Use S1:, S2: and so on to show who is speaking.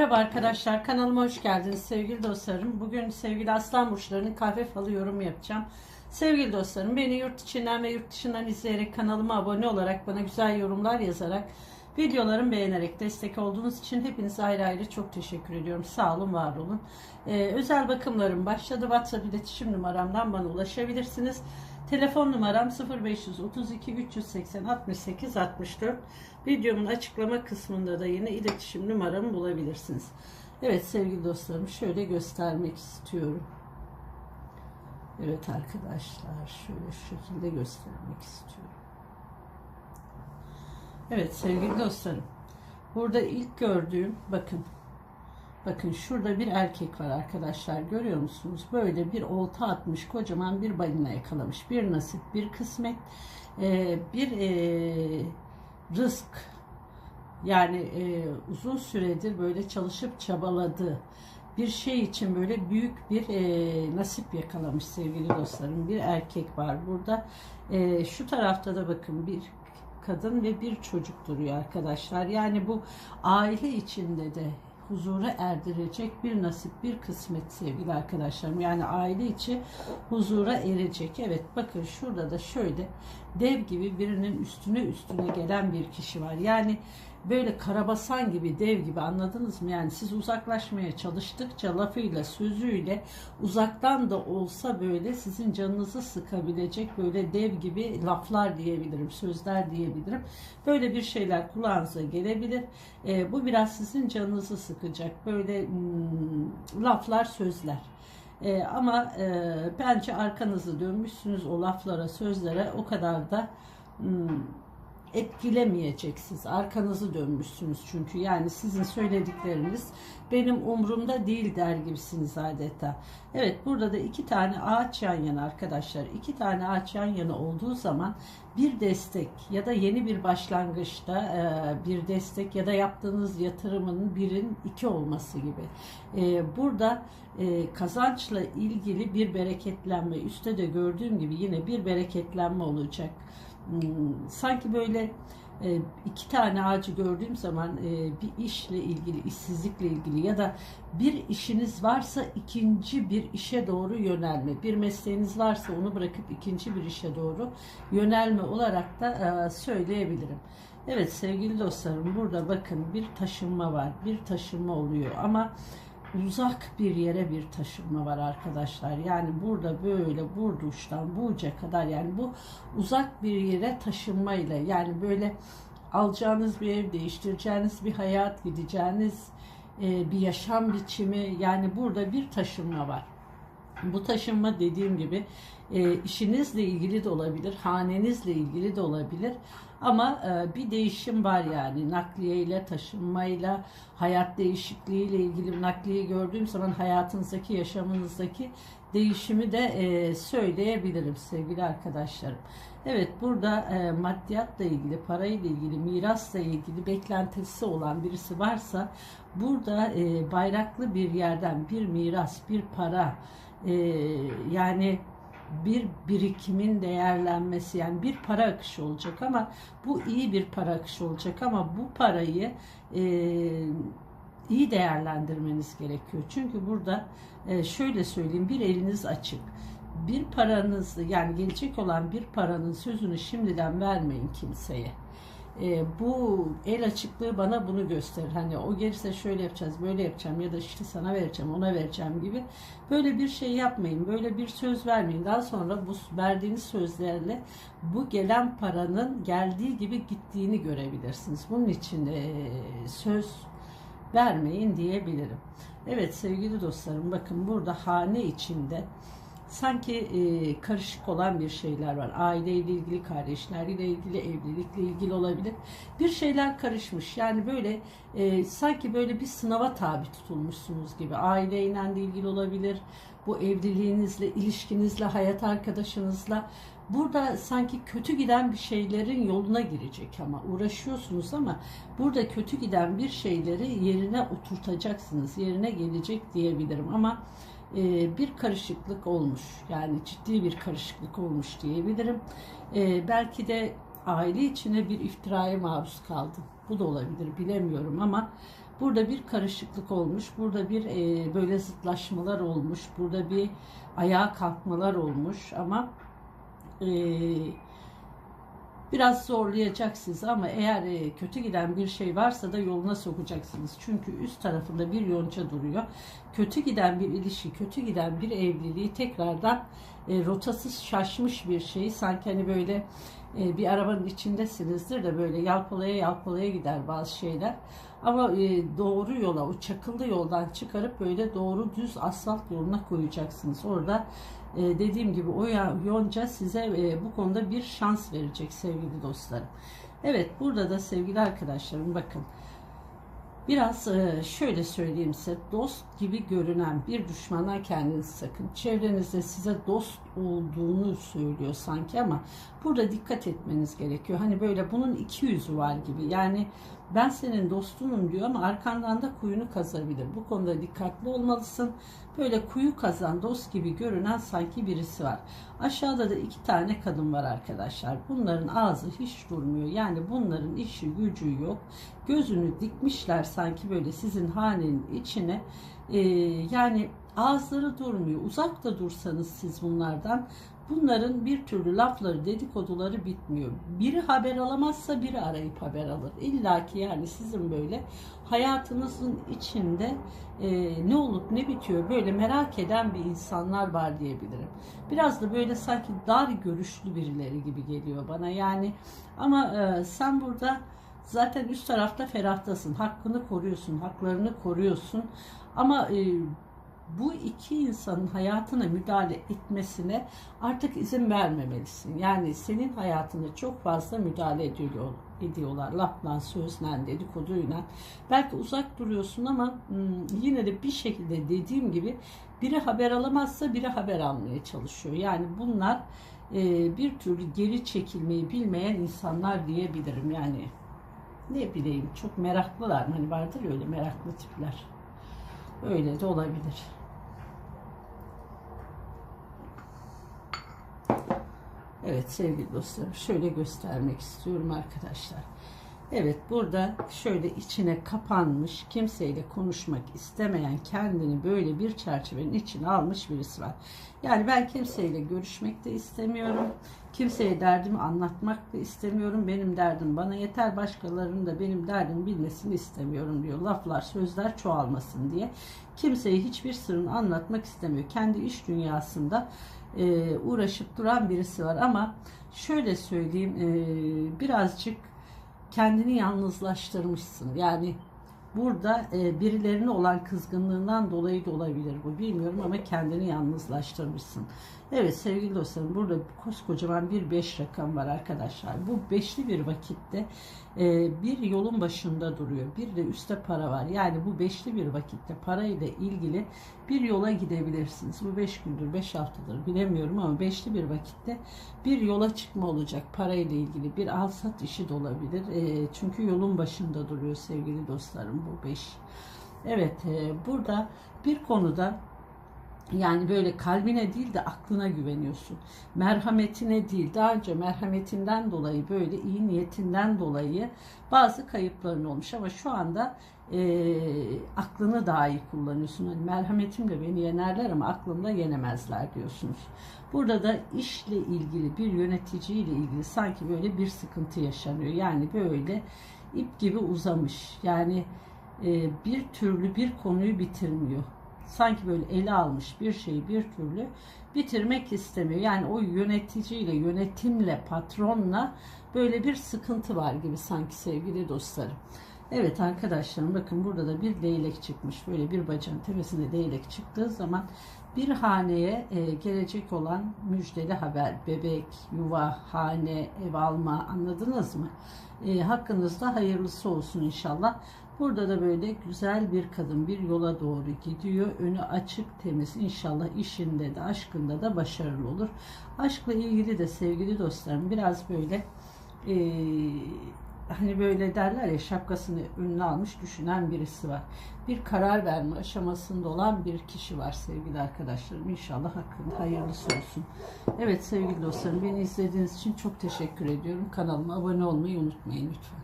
S1: Merhaba arkadaşlar kanalıma hoş geldiniz sevgili dostlarım. Bugün sevgili aslan burçlarının kahve falı yorumu yapacağım. Sevgili dostlarım beni yurt içinden ve yurt dışından izleyerek kanalıma abone olarak bana güzel yorumlar yazarak videolarımı beğenerek destek olduğunuz için hepinize ayrı ayrı çok teşekkür ediyorum. Sağ olun var olun. Ee, özel bakımlarım başladı. WhatsApp iletişim numaramdan bana ulaşabilirsiniz. Telefon numaram 0532 380 68 64. Videomun açıklama kısmında da yine iletişim numaramı bulabilirsiniz. Evet sevgili dostlarım şöyle göstermek istiyorum. Evet arkadaşlar şöyle şekilde göstermek istiyorum. Evet sevgili dostlarım. Burada ilk gördüğüm bakın Bakın şurada bir erkek var arkadaşlar görüyor musunuz? Böyle bir olta atmış kocaman bir balina yakalamış. Bir nasip bir kısmet e, bir e, rızk yani e, uzun süredir böyle çalışıp çabaladığı bir şey için böyle büyük bir nasip yakalamış sevgili dostlarım. Bir erkek var burada. Şu tarafta da bakın bir kadın ve bir çocuk duruyor arkadaşlar. Yani bu aile içinde de huzura erdirecek bir nasip, bir kısmet sevgili arkadaşlarım. Yani aile içi huzura erecek. Evet bakın şurada da şöyle dev gibi birinin üstüne üstüne gelen bir kişi var. Yani böyle karabasan gibi dev gibi anladınız mı? Yani siz uzaklaşmaya çalıştıkça lafıyla sözüyle uzaktan da olsa böyle sizin canınızı sıkabilecek böyle dev gibi laflar diyebilirim, sözler diyebilirim. Böyle bir şeyler kulağınıza gelebilir. E, bu biraz sizin canınızı sıkacak böyle hmm, laflar, sözler. E, ama e, bence arkanızı dönmüşsünüz o laflara, sözlere. O kadar da hmm, etkilemeyeceksiniz. Arkanızı dönmüşsünüz çünkü. Yani sizin söyledikleriniz benim umrumda değil der gibisiniz adeta. Evet burada da iki tane ağaç yan yana arkadaşlar. İki tane ağaç yan yana olduğu zaman bir destek ya da yeni bir başlangıçta e, bir destek ya da yaptığınız yatırımın birin iki olması gibi. E, burada e, kazançla ilgili bir bereketlenme üstte de gördüğüm gibi yine bir bereketlenme olacak sanki böyle e, iki tane ağacı gördüğüm zaman e, bir işle ilgili, işsizlikle ilgili ya da bir işiniz varsa ikinci bir işe doğru yönelme, bir mesleğiniz varsa onu bırakıp ikinci bir işe doğru yönelme olarak da e, söyleyebilirim. Evet sevgili dostlarım burada bakın bir taşınma var, bir taşınma oluyor ama uzak bir yere bir taşınma var arkadaşlar. Yani burada böyle Burduş'tan Buca kadar yani bu uzak bir yere taşınmayla yani böyle alacağınız bir ev, değiştireceğiniz bir hayat, gideceğiniz e, bir yaşam biçimi yani burada bir taşınma var. Bu taşınma dediğim gibi e, işinizle ilgili de olabilir, hanenizle ilgili de olabilir. Ama e, bir değişim var yani nakliyeyle, taşınmayla, hayat değişikliğiyle ilgili nakliye gördüğüm zaman hayatınızdaki, yaşamınızdaki değişimi de e, söyleyebilirim sevgili arkadaşlarım. Evet burada e, maddiyatla ilgili, parayla ilgili, mirasla ilgili beklentisi olan birisi varsa burada e, bayraklı bir yerden bir miras, bir para, e, yani bir birikimin değerlenmesi yani bir para akışı olacak ama bu iyi bir para akışı olacak ama bu parayı e, iyi değerlendirmeniz gerekiyor. Çünkü burada e, şöyle söyleyeyim bir eliniz açık. Bir paranızı yani gelecek olan bir paranın sözünü şimdiden vermeyin kimseye e, bu el açıklığı bana bunu gösterir. Hani o gelirse şöyle yapacağız, böyle yapacağım ya da işte sana vereceğim, ona vereceğim gibi. Böyle bir şey yapmayın, böyle bir söz vermeyin. Daha sonra bu verdiğiniz sözlerle bu gelen paranın geldiği gibi gittiğini görebilirsiniz. Bunun için e, söz vermeyin diyebilirim. Evet sevgili dostlarım bakın burada hane içinde sanki e, karışık olan bir şeyler var. Aileyle ilgili, kardeşlerle ilgili, evlilikle ilgili olabilir. Bir şeyler karışmış. Yani böyle e, sanki böyle bir sınava tabi tutulmuşsunuz gibi. Aileyle de ilgili olabilir. Bu evliliğinizle, ilişkinizle, hayat arkadaşınızla Burada sanki kötü giden bir şeylerin yoluna girecek ama uğraşıyorsunuz ama burada kötü giden bir şeyleri yerine oturtacaksınız, yerine gelecek diyebilirim ama e, bir karışıklık olmuş. Yani ciddi bir karışıklık olmuş diyebilirim. E, belki de aile içine bir iftiraya maruz kaldım. Bu da olabilir bilemiyorum ama Burada bir karışıklık olmuş. Burada bir e, böyle zıtlaşmalar olmuş. Burada bir ayağa kalkmalar olmuş ama e, biraz zorlayacak sizi ama eğer e, kötü giden bir şey varsa da yoluna sokacaksınız. Çünkü üst tarafında bir yonca duruyor. Kötü giden bir ilişki, kötü giden bir evliliği tekrardan e, rotası şaşmış bir şey. Sanki hani böyle e, bir arabanın içindesinizdir de böyle yalpalaya yalpalaya gider bazı şeyler. Ama e, doğru yola, o çakıllı yoldan çıkarıp böyle doğru düz asfalt yoluna koyacaksınız. Orada e, dediğim gibi o yonca size e, bu konuda bir şans verecek sevgili dostlarım. Evet burada da sevgili arkadaşlarım bakın. Biraz e, şöyle söyleyeyim size dost gibi görünen bir düşmandan kendinizi sakın. Çevrenizde size dost olduğunu söylüyor sanki ama burada dikkat etmeniz gerekiyor. Hani böyle bunun iki yüzü var gibi. Yani ben senin dostunum diyor ama arkandan da kuyunu kazabilir. Bu konuda dikkatli olmalısın. Böyle kuyu kazan dost gibi görünen sanki birisi var. Aşağıda da iki tane kadın var arkadaşlar. Bunların ağzı hiç durmuyor. Yani bunların işi gücü yok. Gözünü dikmişler sanki böyle sizin hanenin içine. Ee, yani ağızları durmuyor. Uzakta dursanız siz bunlardan bunların bir türlü lafları, dedikoduları bitmiyor. Biri haber alamazsa biri arayıp haber alır. İlla ki yani sizin böyle hayatınızın içinde e, ne olup ne bitiyor böyle merak eden bir insanlar var diyebilirim. Biraz da böyle sanki dar görüşlü birileri gibi geliyor bana yani ama e, sen burada zaten üst tarafta ferahtasın. Hakkını koruyorsun, haklarını koruyorsun. Ama e, bu iki insanın hayatına müdahale etmesine artık izin vermemelisin. Yani senin hayatına çok fazla müdahale ediyor, ediyorlar. Lafla, sözle, dedikoduyla. Belki uzak duruyorsun ama hmm, yine de bir şekilde dediğim gibi biri haber alamazsa biri haber almaya çalışıyor. Yani bunlar e, bir türlü geri çekilmeyi bilmeyen insanlar diyebilirim. Yani ne bileyim çok meraklılar. Hani vardır öyle meraklı tipler. Öyle de olabilir. Evet sevgili dostlarım şöyle göstermek istiyorum arkadaşlar. Evet burada şöyle içine kapanmış kimseyle konuşmak istemeyen kendini böyle bir çerçevenin içine almış birisi var. Yani ben kimseyle görüşmek de istemiyorum. Kimseye derdimi anlatmak da istemiyorum. Benim derdim bana yeter. Başkalarının da benim derdimi bilmesini istemiyorum diyor. Laflar, sözler çoğalmasın diye. Kimseye hiçbir sırrını anlatmak istemiyor. Kendi iş dünyasında e, uğraşıp duran birisi var ama şöyle söyleyeyim e, birazcık kendini yalnızlaştırmışsın. Yani burada e, birilerine olan kızgınlığından dolayı da olabilir bu bilmiyorum ama kendini yalnızlaştırmışsın. Evet sevgili dostlarım burada koskocaman bir beş rakam var arkadaşlar. Bu beşli bir vakitte e, bir yolun başında duruyor. Bir de üstte para var. Yani bu beşli bir vakitte parayla ilgili bir yola gidebilirsiniz. Bu beş gündür, beş haftadır bilemiyorum ama beşli bir vakitte bir yola çıkma olacak. Parayla ilgili bir alsat işi de olabilir. E, çünkü yolun başında duruyor sevgili dostlarım bu beş. Evet e, burada bir konuda yani böyle kalbine değil de aklına güveniyorsun. Merhametine değil. Daha önce merhametinden dolayı böyle iyi niyetinden dolayı bazı kayıpların olmuş ama şu anda e, aklını daha iyi kullanıyorsun. Hani merhametimle beni yenerler ama aklımda yenemezler diyorsunuz. Burada da işle ilgili bir yöneticiyle ilgili sanki böyle bir sıkıntı yaşanıyor. Yani böyle ip gibi uzamış. Yani e, bir türlü bir konuyu bitirmiyor sanki böyle ele almış bir şeyi bir türlü bitirmek istemiyor. Yani o yöneticiyle, yönetimle, patronla böyle bir sıkıntı var gibi sanki sevgili dostlarım. Evet arkadaşlarım bakın burada da bir leylek çıkmış. Böyle bir bacağın tepesinde leylek çıktığı zaman bir haneye e, gelecek olan müjdeli haber, bebek, yuva, hane, ev alma anladınız mı? E, hakkınızda hayırlısı olsun inşallah. Burada da böyle güzel bir kadın bir yola doğru gidiyor. Önü açık, temiz. İnşallah işinde de aşkında da başarılı olur. Aşkla ilgili de sevgili dostlarım biraz böyle e, hani böyle derler ya şapkasını önüne almış düşünen birisi var. Bir karar verme aşamasında olan bir kişi var sevgili arkadaşlarım. İnşallah hakkında hayırlısı olsun. Evet sevgili dostlarım beni izlediğiniz için çok teşekkür ediyorum. Kanalıma abone olmayı unutmayın lütfen.